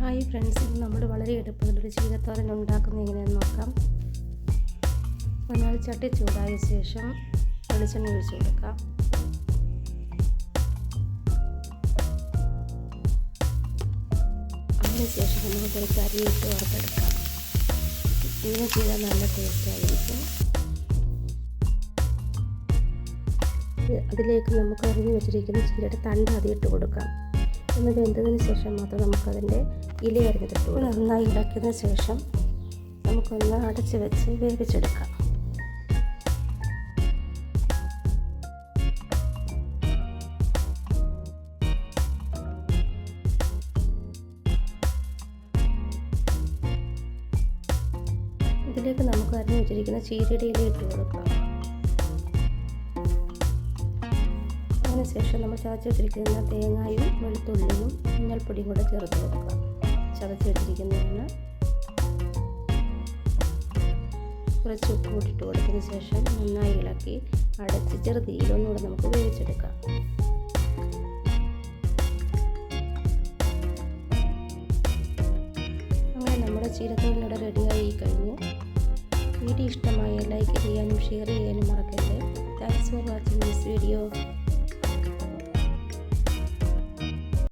Hi friends ഇത് നമ്മൾ വളരെ എളുപ്പത്തിൽ ഒരു ചീരത്തോരൻ ഉണ്ടാക്കുന്നത് എങ്ങനെയാണെന്ന് നോക്കാം. എന്നാൽ ചട്ടി ചൂടായ ശേഷം വെളിച്ചെണ്ണ ഒഴിച്ച് കൊടുക്കാം. അതിനുശേഷം നമുക്ക് കുറച്ച് അരിയിട്ട് വറുത്തെടുക്കാം. ഇങ്ങനെ ചെയ്താൽ നല്ല ടേസ്റ്റ് ആയിരിക്കും. അതിലേക്ക് നമുക്ക് അരിഞ്ഞു വെച്ചിരിക്കുന്ന ചീരയുടെ തണ്ട് അതിയിട്ട് കൊടുക്കാം. ഒന്ന് വെന്തതിന് ശേഷം മാത്രം നമുക്കതിന്റെ ഇല അരിഞ്ഞെടുത്തു നന്നായി ഇളക്കിയതിന് ശേഷം നമുക്കൊന്ന് അടച്ച് വെച്ച് വേവിച്ചെടുക്കാം. ഇതിലേക്ക് നമുക്ക് അരിഞ്ഞു വെച്ചിരിക്കുന്ന ചീരയുടെ ഇല ഇട്ട് കൊടുക്കാം. അതിനുശേഷം നമ്മൾ ചതച്ച് വെച്ചിരിക്കുന്ന തേങ്ങയും വെളുത്തുള്ളിയും മഞ്ഞൾപ്പൊടിയും കൂടെ ചേർത്ത് കൊടുക്കുക. ചതച്ച് വെച്ചിരിക്കുന്നതാണ് കുറച്ച് ഉപ്പ് കൂട്ടിട്ട് കൊടുത്തതിന് ശേഷം നന്നായി ഇളക്കി അടച്ച് ചെറുതീയിലൊന്നുകൂടെ നമുക്ക് വേവിച്ചെടുക്കാം. അങ്ങനെ നമ്മുടെ ചീരത്തോലിനോടെ റെഡിയായി കഴിഞ്ഞു. വീഡിയോ ഇഷ്ടമായ ലൈക്ക് ചെയ്യാനും ഷെയർ ചെയ്യാനും മറക്കരുത് thanks for watching this video